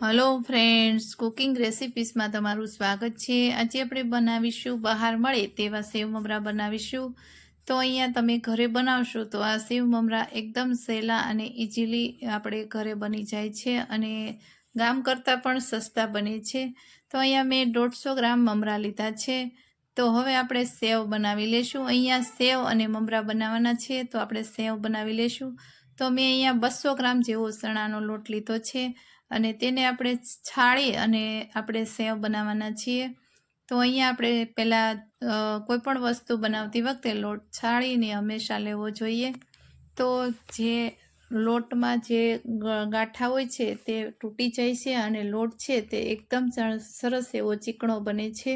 Hello friends cooking રેસિપીસમાં તમારું સ્વાગત છે. આજે આપણે બનાવીશું બહાર મળે તેવા સેવ મમરા બનાવીશું. તો અહીંયા તમે ઘરે બનાવશો તો આ સેવ મમરા એકદમ સહેલા અને ઇઝીલી આપણે ઘરે બની જાય છે અને ગામ કરતાં પણ સસ્તા બને છે. તો અહીંયા મેં દોઢસો ગ્રામ મમરા લીધા છે. તો હવે આપણે સેવ બનાવી લેશું. અહીંયા સેવ અને મમરા બનાવવાના છે તો આપણે સેવ બનાવી લેશું. તો મેં અહીંયા બસો ગ્રામ જેવો ચણાનો લોટ લીધો છે. અને તેને આપણે છાળી અને આપણે સેવ બનાવવાના છીએ. તો અહીંયા આપણે પહેલાં કોઈપણ વસ્તુ બનાવતી વખતે લોટ છાળીને હંમેશા લેવો જોઈએ. તો જે લોટમાં જે ગાંઠા હોય છે તે તૂટી જાય છે અને લોટ છે તે એકદમ સરસ એવો ચીકણો બને છે.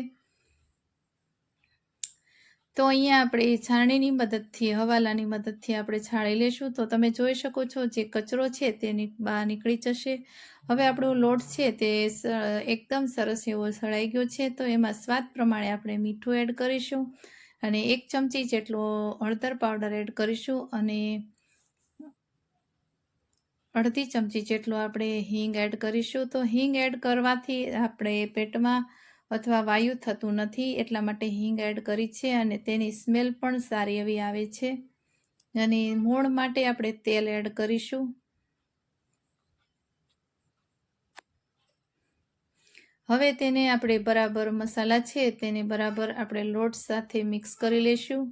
તો અહીંયા આપણે છાણીની મદદથી, હવાલાની મદદથી આપણે છાણી લેશું. તો તમે જોઈ શકો છો જે કચરો છે તે બહાર નીકળી જશે. હવે આપણો લોટ છે તે એકદમ સરસ એવો સળાઈ ગયો છે. તો એમાં સ્વાદ પ્રમાણે આપણે મીઠું એડ કરીશું અને એક ચમચી જેટલો હળદર પાવડર એડ કરીશું અને અડધી ચમચી જેટલો આપણે હિંગ એડ કરીશું. તો હિંગ એડ કરવાથી આપણે પેટમાં અથવા વાયુ થતું નથી એટલા માટે હિંગ એડ કરી છે અને તેની સ્મેલ પણ સારી એવી આવે છે. અને મોણ માટે આપણે તેલ એડ કરીશું. હવે તેને આપણે બરાબર મસાલા છે તેને બરાબર આપણે લોટ સાથે મિક્સ કરી લેશું.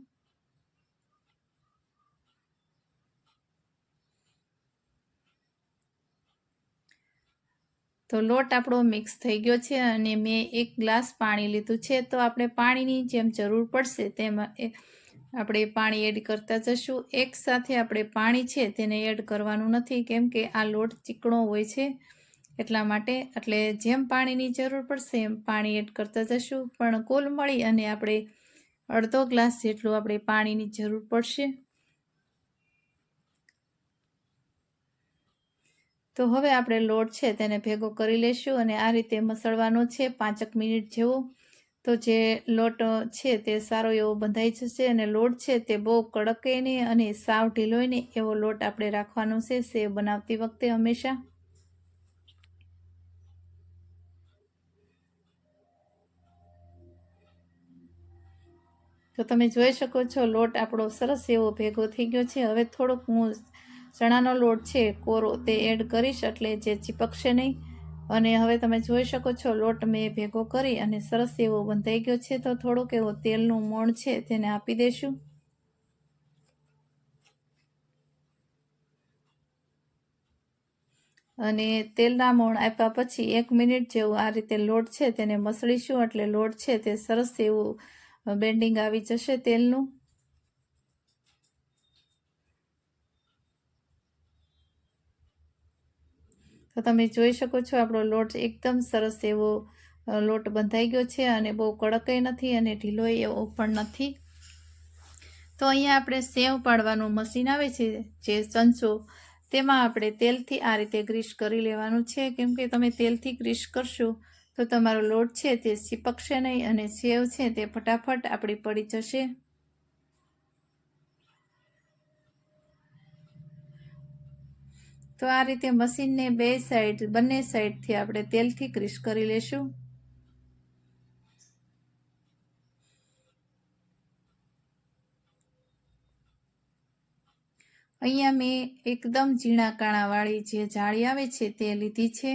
તો લોટ આપણો મિક્સ થઈ ગયો છે અને મેં એક ગ્લાસ પાણી લીધું છે. તો આપણે પાણીની જેમ જરૂર પડશે તેમ આપણે પાણી એડ કરતા જશું. એક સાથે આપણે પાણી છે તેને એડ કરવાનું નથી, કેમ કે આ લોટ ચીકણો હોય છે એટલા માટે. એટલે જેમ પાણીની જરૂર પડશે એમ પાણી એડ કરતા જશું. પણ કુલ મળી અને આપણે અડધો ગ્લાસ જેટલું આપણે પાણીની જરૂર પડશે. તો હવે આપણે લોટ છે તેને ભેગો કરી લેશું અને આ રીતે મસળવાનો છે પાંચક મિનિટ જેવો. તો જે લોટ છે તે સારો એવો બંધાઈ જશે અને લોટ છે તે બહુ કડકે નહીં અને સાવ ઢીલોય નહીં એવો લોટ આપણે રાખવાનો છે સેવ બનાવતી વખતે હંમેશા. તો તમે જોઈ શકો છો લોટ આપણો સરસ એવો ભેગો થઈ ગયો છે. હવે થોડોક હું ચણાનો લોટ છે, કોરો તે એડ કરીશ એટલે જે ચીપકશે નહીં. અને હવે તમે જોઈ શકો છો, લોટ મેં ભેગો કરી અને સરસ એવો બંધાઈ ગયો છે. તો થોડોક એવો તેલનું મોણ છે તેને આપી દઈશું. અને તેલના મોણ આપ્યા પછી એક મિનિટ જેવું આ રીતે લોટ છે તેને મસળીશું એટલે લોટ છે તે સરસ એવું બેન્ડિંગ આવી જશે તેલનું. તો તમે જોઈ શકો છો, આપણો લોટ એકદમ સરસ એવો લોટ બંધાઈ ગયો છે અને બહુ કડકય નથી અને ઢીલોય એવો પણ નથી. તો અહીંયા આપણે સેવ પાડવાનું મશીન આવે છે, જે ચંચો, તેમાં આપણે તેલથી આ રીતે ગ્રીસ કરી લેવાનું છે. કેમ કે તમે તેલથી ગ્રીસ કરશો તો તમારો લોટ છે તે ચીપકશે નહીં અને સેવ છે તે ફટાફટ આપણી પડી જશે. તો આ રીતે મશીનને બે સાઈડ બંને સાઈડથી આપણે તેલથી ક્રિશ કરી લેશું. અહીંયા મેં એકદમ ઝીણા કાણાવાળી જે જાળી આવે છે તે લીધી છે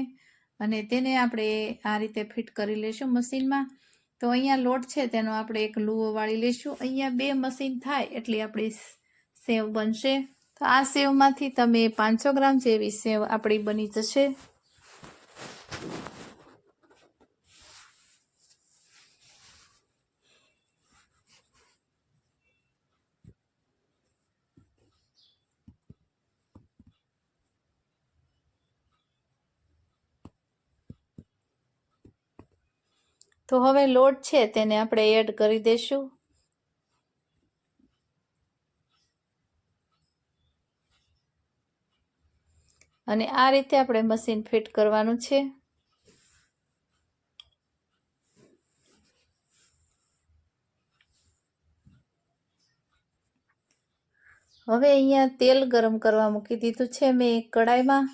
અને તેને આપણે આ રીતે ફિટ કરી લેશું મશીનમાં. તો અહીંયા લોટ છે તેનો આપણે એક લૂવો વાળી લેશું. અહીંયા બે મશીન થાય એટલી આપણી સેવ બનશે. તો આ સેવમાંથી તમે પાંચસો ગ્રામ જેવી સેવ આપણી બની જશે. તો હવે લોટ છે, તેને આપણે એડ કરી દઈશું અને આ રીતે આપણે મશીન ફિટ કરવાનું છે. હવે અહીંયા તેલ ગરમ કરવા મૂકી દીધું છે મેં કડાઈમાં.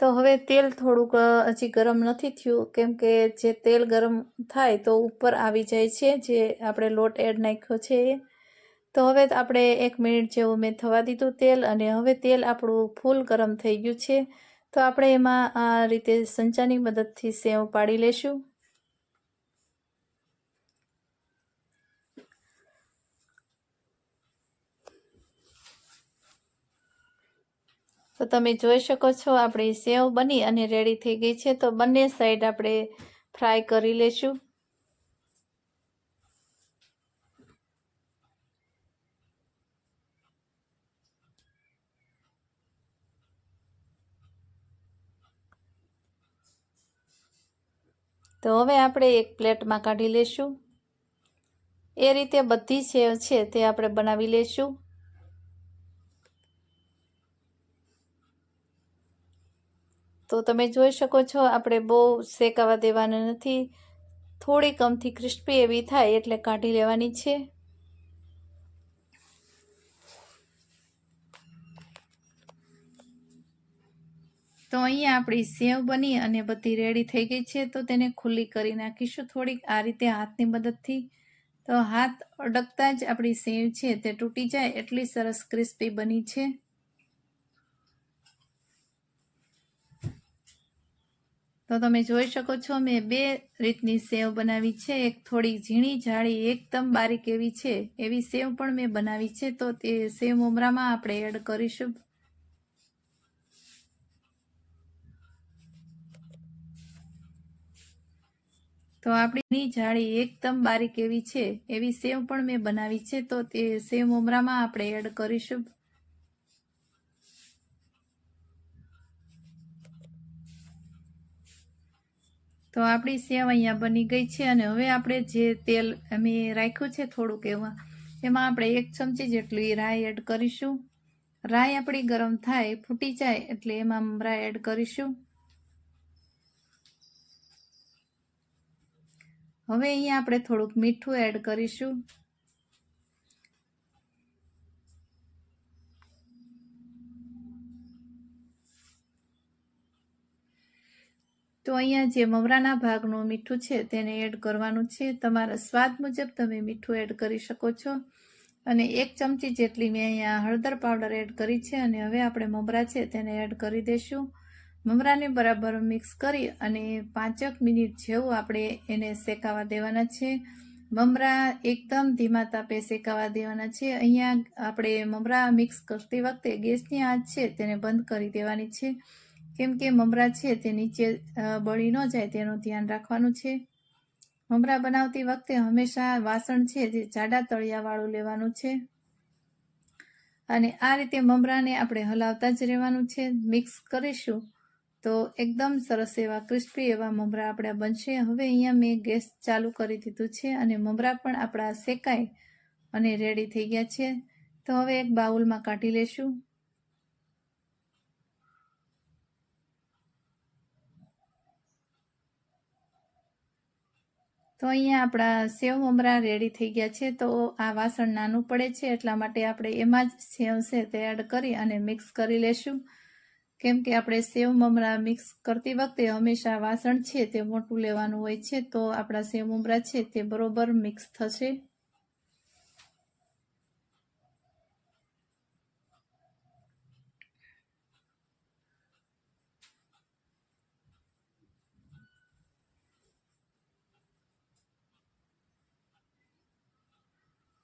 તો હવે તેલ થોડુંક હજી ગરમ નથી થયું. કેમ કે જે તેલ ગરમ થાય તો ઉપર આવી જાય છે, જે આપણે લોટ એડ નાખ્યો છે એ. તો હવે આપણે એક મિનિટ જેવું મેં થવા દીધું તેલ અને હવે તેલ આપણું ફૂલ ગરમ થઈ ગયું છે. તો આપણે એમાં આ રીતે સંચાની મદદથી સેવ પાડી લેશું. તો તમે જોઈ શકો છો આપણી સેવ બની અને રેડી થઈ ગઈ છે. તો બંને સાઈડ આપણે ફ્રાય કરી લેશું. તો હવે આપણે એક પ્લેટમાં કાઢી લેશું. એ રીતે બધી સેવ છે તે આપણે બનાવી લેશું. તો તમે જોઈ શકો છો, આપણે બહુ શેકાવા દેવાના નથી. થોડી કમથી ક્રિસ્પી એવી થાય એટલે કાઢી લેવાની છે. તો અહીંયા આપણી સેવ બની અને બધી રેડી થઈ ગઈ છે, તો તેને ખુલ્લી કરી નાખીશું. થોડીક આ રીતે હાથની મદદથી. તો હાથ અડકતા જ આપણી સેવ છે તે તૂટી જાય, એટલી સરસ ક્રિસ્પી બની છે. તો તમે જોઈ શકો છો, મેં બે રીતની સેવ બનાવી છે. એક થોડી ઝીણી જાળી એકદમ બારીક એવી છે. એવી સેવ પણ મેં બનાવી છે, તો તે સેવ ઉમરામાં આપણે એડ કરીશું. તો આપણી જાળી એકદમ બારીક એવી છે. એવી સેવ પણ મેં બનાવી છે, તો તે સેવ ઉમરામાં આપણે એડ કરીશું. તો આપણી સેવ અહીંયા બની ગઈ છે અને હવે આપણે જે તેલ અમે રાખ્યું છે થોડુંક એમાં એમાં આપણે એક ચમચી જેટલી રાઈ એડ કરીશું. રાઈ આપણી ગરમ થાય, ફૂટી જાય એટલે એમાં રાય એડ કરીશું. હવે અહીંયા આપણે થોડુંક મીઠું એડ કરીશું. તો અહીંયા જે મમરાના ભાગનું મીઠું છે તેને એડ કરવાનું છે. તમારા સ્વાદ મુજબ તમે મીઠું એડ કરી શકો છો. અને એક ચમચી જેટલી મેં અહીંયા હળદર પાવડર એડ કરી છે અને હવે આપણે મમરા છે તેને એડ કરી દઈશું. મમરાને બરાબર મિક્સ કરી અને પાંચક મિનિટ જેવું આપણે એને શેકાવા દેવાના છે. મમરા એકદમ ધીમા તાપે શેકાવા દેવાના છે. અહીંયા આપણે મમરા મિક્સ કરતી વખતે ગેસની આંચ છે તેને બંધ કરી દેવાની છે. કેમ કે મમરા છે તે નીચે બળી ન જાય તેનું ધ્યાન રાખવાનું છે. મમરા બનાવતી વખતે હંમેશા વાસણ છે જે જાડા તળિયાવાળું લેવાનું છે. અને આ રીતે મમરાને આપણે હલાવતા જ રહેવાનું છે. મિક્સ કરીશું. તો એકદમ સરસ એવા ક્રિસ્પી એવા મમરા આપણા બનશે. હવે અહીંયા મેં ગેસ ચાલુ કરી દીધું છે અને મમરા પણ આપણા શેકાય અને રેડી થઈ ગયા છે. તો હવે એક બાઉલમાં કાઢી લેશું. તો અહીંયા આપણા સેવ મમરા રેડી થઈ ગયા છે. તો આ વાસણ નાનું પડે છે એટલા માટે આપણે એમાં જ સેવ છે તે એડ કરી અને મિક્સ કરી લેશું. કેમ કે આપણે સેવ મમરા મિક્સ કરતી વખતે હંમેશા વાસણ છે તે મોટું લેવાનું હોય છે, તો આપણા સેવ મમરા છે તે બરોબર મિક્સ થશે.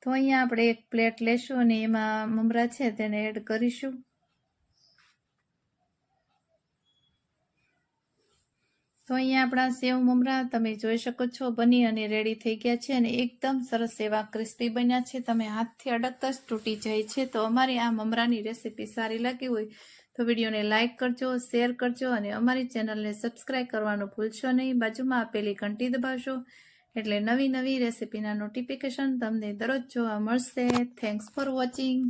તો અહીંયા આપણે એક પ્લેટ લેશું અને એમાં મમરા છે તેને એડ કરીશું. તો અહીંયા આપણા સેવ મમરા તમે જોઈ શકો છો, બની અને રેડી થઈ ગયા છે અને એકદમ સરસ એવા ક્રિસ્પી બન્યા છે. તમે હાથથી અડકતા જ તૂટી જાય છે. તો અમારી આ મમરાની રેસીપી સારી લાગી હોય તો વિડીયોને લાઇક કરજો શેર કરજો અને અમારી ચેનલને સબસ્ક્રાઈબ કરવાનું ભૂલશો નહીં. બાજુમાં આપેલી ઘંટી દબાવશો એટલે નવી નવી રેસીપીના નોટિફિકેશન તમને દરરોજ જોવા મળશે. Thanks for watching